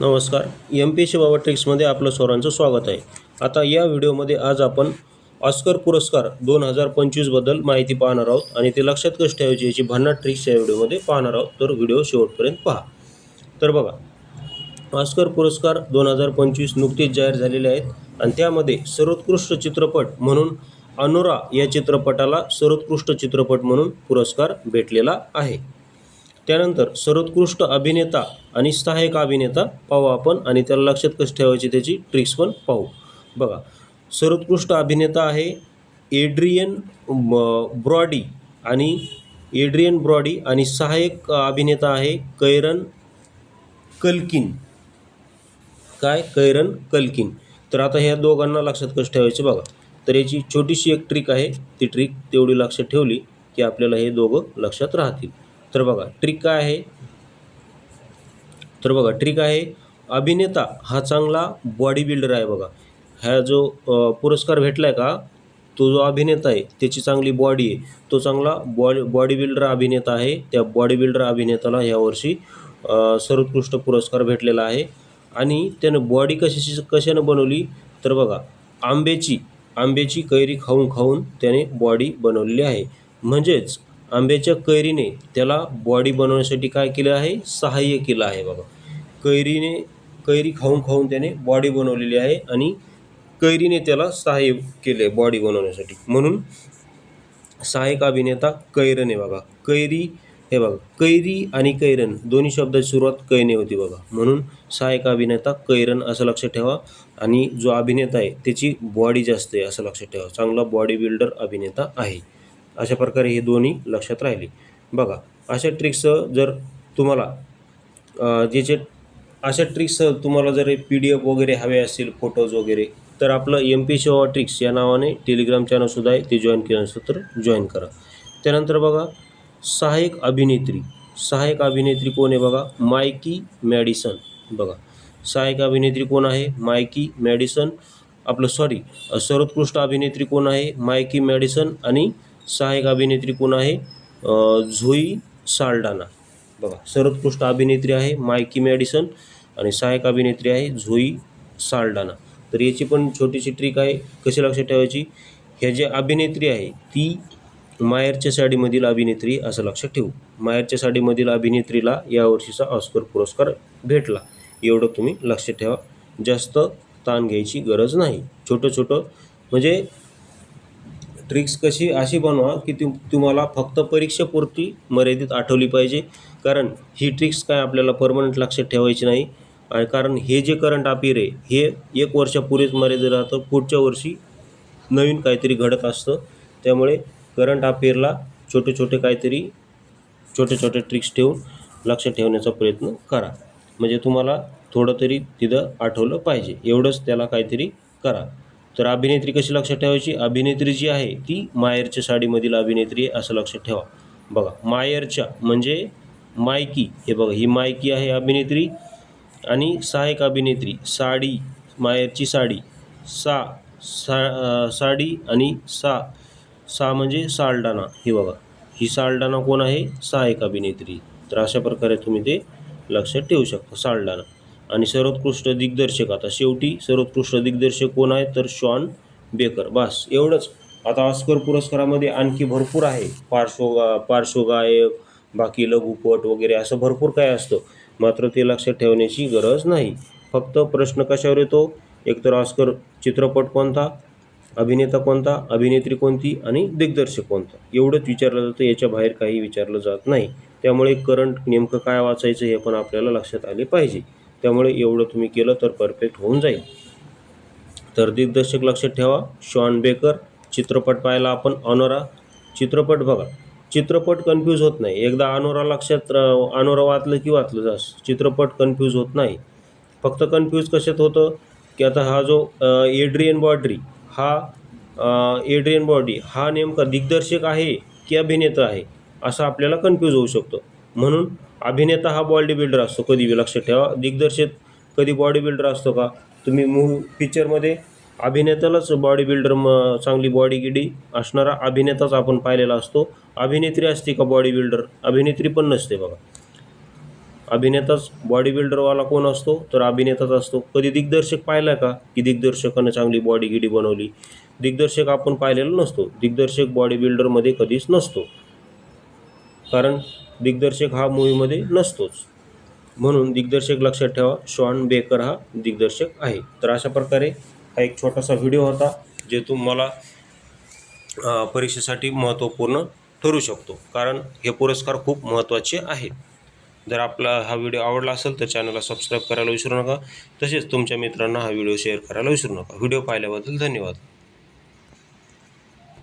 नमस्कार. M P C बाबा ट्रिक्समध्ये आपलं सर्वांचं स्वागत आहे. आता या व्हिडिओमध्ये आज आपण ऑस्कर पुरस्कार दोन हजार पंचवीसबद्दल माहिती पाहणार आहोत आणि ते लक्षात कशी ठेवायची याची भन्नाट ट्रिक्स या व्हिडिओमध्ये पाहणार आहोत. तर व्हिडिओ शेवटपर्यंत पहा. तर बघा ऑस्कर पुरस्कार दोन हजार पंचवीस नुकतेच जाहीर झालेले आहेत आणि त्यामध्ये सर्वोत्कृष्ट चित्रपट म्हणून अनुरा या चित्रपटाला सर्वोत्कृष्ट चित्रपट म्हणून पुरस्कार भेटलेला आहे. त्यानंतर सर्वोत्कृष्ट अभिनेता आणि सहाय्यक अभिनेता पाहू आपण आणि त्याला लक्षात कसं ठेवायची त्याची ट्रिक्स पण पाहू. बघा सर्वोत्कृष्ट अभिनेता आहे एड्रियन ब- ब्रॉडी आणि एड्रियन ब्रॉडी आणि सहाय्यक अभिनेता आहे कैरन कल्किन. काय? Kieran Culkin. तर आता ह्या दोघांना लक्षात कसं ठेवायचं बघा. तर याची छोटीशी एक ट्रिक आहे. ती ट्रिक तेवढी लक्षात ठेवली की आपल्याला हे दोघं लक्षात राहतील. तर बघा ट्रिक काय आहे? तर बघा ट्रिक आहे अभिनेता हा चांगला बॉडी बिल्डर आहे बघा. ह्या जो पुरस्कार भेटला आहे का तो जो अभिनेता आहे त्याची चांगली बॉडी आहे. तो चांगला बॉडी बॉडी बिल्डर अभिनेता आहे. त्या बॉडी बिल्डर अभिनेत्याला यावर्षी सर्वोत्कृष्ट पुरस्कार भेटलेला आहे. आणि त्यानं बॉडी कशाची कशानं बनवली? तर बघा आंब्याची आंब्याची कैरी खाऊन खाऊन त्याने बॉडी बनवलेली आहे. म्हणजेच आंब्याच्या कैरीने त्याला बॉडी बनवण्यासाठी काय केलं आहे? सहाय्य केलं आहे बाबा. कैरीने कैरी खाऊन खाऊन त्याने बॉडी बनवलेली आहे आणि कैरीने त्याला सहाय्य केले बॉडी बनवण्यासाठी. म्हणून सहाय्यक अभिनेता कैरन आहे बाबा. कैरी हे बघा कैरी आणि कैरन दोन्ही शब्दाची सुरुवात कैने होती बघा म्हणून सहाय्यक अभिनेता कैरन असं लक्षात ठेवा आणि जो अभिनेता आहे त्याची बॉडी जास्त आहे असं लक्षात ठेवा. चांगला बॉडी बिल्डर अभिनेता आहे. अशा प्रकारे हे दोन्ही लक्षात राहिले. बघा अशा ट्रिक्स जर तुम्हाला जे ज्याचे अशा ट्रिक्स तुम्हाला जर पी डी एफ वगैरे हवे असतील फोटोज वगैरे तर आपलं एम पी शेवा ट्रिक्स या नावाने टेलिग्राम चॅनलसुद्धा आहे ते जॉईन केलं नसतं तर जॉईन करा. त्यानंतर बघा सहाय्यक अभिनेत्री सहाय्यक अभिनेत्री कोण आहे बघा? मायकी मॅडिसन बघा सहाय्यक अभिनेत्री कोण आहे? मायकी मॅडिसन आपलं सॉरी सर्वोत्कृष्ट अभिनेत्री कोण आहे? मायकी मॅडिसन आणि सहाय्यक अभिनेत्री कोण आहे? झोई साल्डाना बघा सर्वोत्कृष्ट अभिनेत्री आहे मायकी मॅडिसन आणि सहाय्यक अभिनेत्री आहे झोई साल्डाना तर याची पण छोटीशी ट्रिक आहे कशी लक्षात ठेवायची? ह्या जे अभिनेत्री आहे ती मायरच्या साडीमधील अभिनेत्री असं लक्षात ठेवू. मायरच्या साडीमधील अभिनेत्रीला यावर्षीचा ऑस्कर पुरस्कार भेटला. एवढं तुम्ही लक्षात ठेवा. जास्त ताण घ्यायची गरज नाही. छोटं छोटं म्हणजे ट्रिक्स कशी अशी बनवा की तुम तुम्हाला फक्त परीक्षेपुरती मर्यादित आठवली पाहिजे. कारण ही ट्रिक्स काय आपल्याला परमनंट लक्षात ठेवायची नाही. आणि कारण हे जे करंट अपियर आहे हे एक वर्षापुरेच मर्यादित राहतं. पुढच्या वर्षी नवीन काहीतरी घडत असतं. त्यामुळे करंट अफेअरला छोटे छोटे काहीतरी छोटे छोटे ट्रिक्स ठेवून लक्ष ठेवण्याचा प्रयत्न करा. म्हणजे तुम्हाला थोडं तरी तिथं आठवलं पाहिजे. एवढंच त्याला काहीतरी करा. तर अभिनेत्री कशी लक्षात ठेवायची? अभिनेत्री जी आहे ती मायरच्या साडीमधील अभिनेत्री आहे असं लक्षात ठेवा. बघा मायरच्या म्हणजे मायकी. हे बघा ही मायकी आहे अभिनेत्री आणि सहायक अभिनेत्री. साडी मायरची साडी. सा सा साडी आणि सा. सा म्हणजे साल्डाना ही बघा ही साल्डाना कोण आहे? सहायक अभिनेत्री. तर अशा प्रकारे तुम्ही ते लक्षात ठेवू शकता साल्डाना आणि सर्वोत्कृष्ट दिग्दर्शक आता शेवटी सर्वोत्कृष्ट दिग्दर्शक कोण आहे? तर शॉन बेकर. बस एवढंच. आता ऑस्कर पुरस्कारामध्ये आणखी भरपूर आहे. पार्श्वगा पार्श्वगायक बाकी लघुपट वगैरे असं भरपूर काय असतं. मात्र ते लक्षात ठेवण्याची गरज नाही. फक्त प्रश्न कशावर येतो? एकतर ऑस्कर चित्रपट कोणता? अभिनेता कोणता? अभिनेत्री कोणती? आणि दिग्दर्शक कोणता? एवढंच विचारलं जातं. याच्या बाहेर काही विचारलं जात नाही. त्यामुळे करंट नेमकं काय वाचायचं हे पण आपल्याला लक्षात आले पाहिजे. त्यामुळे एवढं तुम्ही केलं तर परफेक्ट होऊन जाईल. तर दिग्दर्शक लक्षात ठेवा शॉन बेकर चित्रपट पाहायला आपण अनोरा चित्रपट बघा. चित्रपट कन्फ्यूज होत नाही. एकदा अनोरा लक्षात अनोरा वाचलं की वाचलं जास. चित्रपट कन्फ्यूज होत नाही. फक्त कन्फ्यूज कशात होतं? की आता हा जो एड्रियन बॉड्री हा एड्रियन बॉडी हा नेमका दिग्दर्शक आहे की अभिनेता आहे असं आपल्याला कन्फ्यूज होऊ शकतो. म्हणून अभिनेता हा बॉडी बिल्डर असतो कधी बी लक्षात ठेवा. दिग्दर्शक कधी बॉडी बिल्डर असतो का तुम्ही मूव पिक्चरमध्ये अभिनेत्यालाच बॉडी बिल्डर म चांगली बॉडी गिडी असणारा अभिनेताच आपण पाहिलेला असतो. अभिनेत्री असते का बॉडी बिल्डर अभिनेत्री पण नसते बघा. अभिनेताच बॉडी बिल्डरवाला कोण असतो? तर अभिनेताच असतो. कधी दिग्दर्शक पाहिला का की दिग्दर्शकानं चांगली बॉडी गिडी बनवली? दिग्दर्शक आपण पाहिलेला नसतो. दिग्दर्शक बॉडी बिल्डरमध्ये कधीच नसतो. कारण दिग्दर्शक हा मूवीमध्ये नसतोच. म्हणून दिग्दर्शक लक्षात ठेवा शॉन बेकर हा दिग्दर्शक आहे. तर अशा प्रकारे हा एक छोटासा व्हिडिओ होता जे तुम्हाला परीक्षेसाठी महत्त्वपूर्ण ठरू शकतो. कारण हे पुरस्कार खूप महत्त्वाचे आहेत जर आपला हा व्हिडिओ आवडला असेल तर चॅनलला सबस्क्राईब करायला विसरू नका. तसेच तुमच्या मित्रांना हा व्हिडिओ शेअर करायला विसरू नका. व्हिडिओ पाहिल्याबद्दल धन्यवाद.